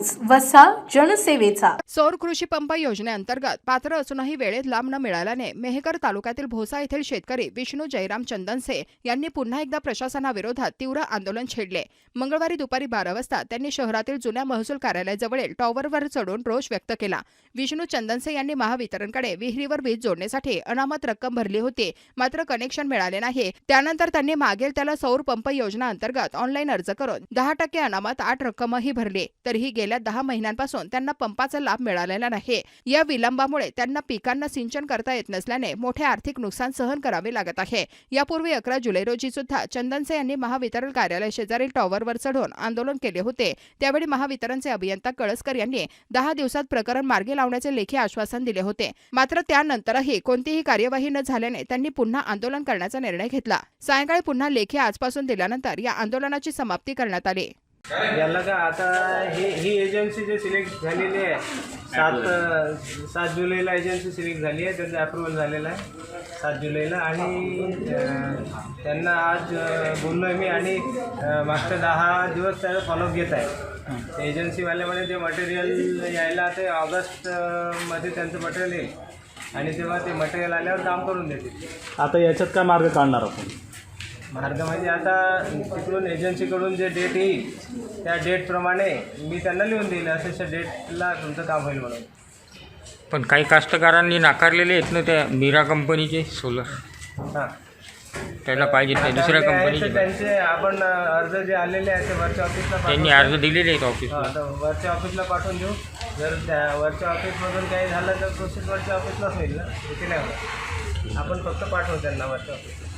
News वसा जनसेवेचा. सौर कृषी पंप योजनेअंतर्गत पात्र असूनही वेळेत लाभ न मिळाल्याने मेहकर तालुक्यातील भोसा येथील शेतकरी विष्णू जयराम चंदनसे यांनी पुन्हा एकदा प्रशासनाविरोधात तीव्र आंदोलन छेडले. मंगळवारी दुपारी बारा वाजता त्यांनी शहरातील जुन्या महसूल कार्यालयाजवळील टॉवरवर चढून रोष व्यक्त केला. विष्णू चंदनसे यांनी महावितरणकडे विहिरीवर वीज जोडण्यासाठी अनामत रक्कम भरली होती मात्र कनेक्शन मिळाले नाही. त्यानंतर त्यांनी मागेल त्याला सौर पंप योजना अंतर्गत ऑनलाईन अर्ज करून दहा टक्के अनामत आठ रक्कमही भरली तरीही गेल्या दहा महिन्यांपासून त्यांना पंपाचा लाभ मिळालेला नाही. या विलंबामुळे त्यांना पिकांना सिंचन करता येत नसल्याने मोठे आर्थिक नुकसान सहन करावे लागत आहे. यापूर्वी अकरा जुलै रोजी सुद्धा चंदनसे यांनी महावितरण कार्यालय शेजारील टॉवरवर चढून आंदोलन केले होते. त्यावेळी महावितरणचे अभियंता कळसकर यांनी दहा दिवसात प्रकरण मार्गी लावण्याचे लेखी आश्वासन दिले होते. मात्र त्यानंतरही कोणतीही कार्यवाही न झाल्याने त्यांनी पुन्हा आंदोलन करण्याचा निर्णय घेतला. सायंकाळी पुन्हा लेखी आजपासून दिल्यानंतर या आंदोलनाची समाप्ती करण्यात आली. याला का आता ही ही एजन्सी जे सिलेक्ट झालेली आहे सात सात जुलैला एजन्सी सिलेक्ट झाली आहे त्यांचं अप्रुव्हल झालेलं आहे सात जुलैला. आणि त्यांना आज बोललो आहे मी आणि मागच्या दहा दिवस त्याचा फॉलोअप घेत आहे. एजन्सीवाल्यामध्ये ते मटेरियल यायला ते ऑगस्ट अं, मध्ये त्यांचं मटेरियल येईल. आणि तेव्हा ते मटेरियल आल्यावर काम करून देतील. आता याच्यात काय मार्ग काढणार आपण? मार्ग म्हणजे आता तिकडून एजन्सीकडून जे डेट येईल त्या डेटप्रमाणे मी त्यांना लिहून देईल अशा डेटला तुमचं काम होईल म्हणून. पण काही कास्तकारांनी नाकारलेले आहेत ना त्या मीरा कंपनीचे सोलर. हां. त्याला पाहिजे ते दुसऱ्या कंपनीचे त्यांचे आपण अर्ज जे आलेले आहेत ते वरच्या ऑफिसला त्यांनी अर्ज दिलेले आहेत हां, ऑफिसला आता वरच्या ऑफिसला पाठवून देऊ. जर त्या वरच्या ऑफिसमधून काही झालं तर प्रोसेस वरच्या ऑफिसलाच होईल ना? इथे नाही होणार? आपण फक्त पाठवू त्यांना वरच्या ऑफिसला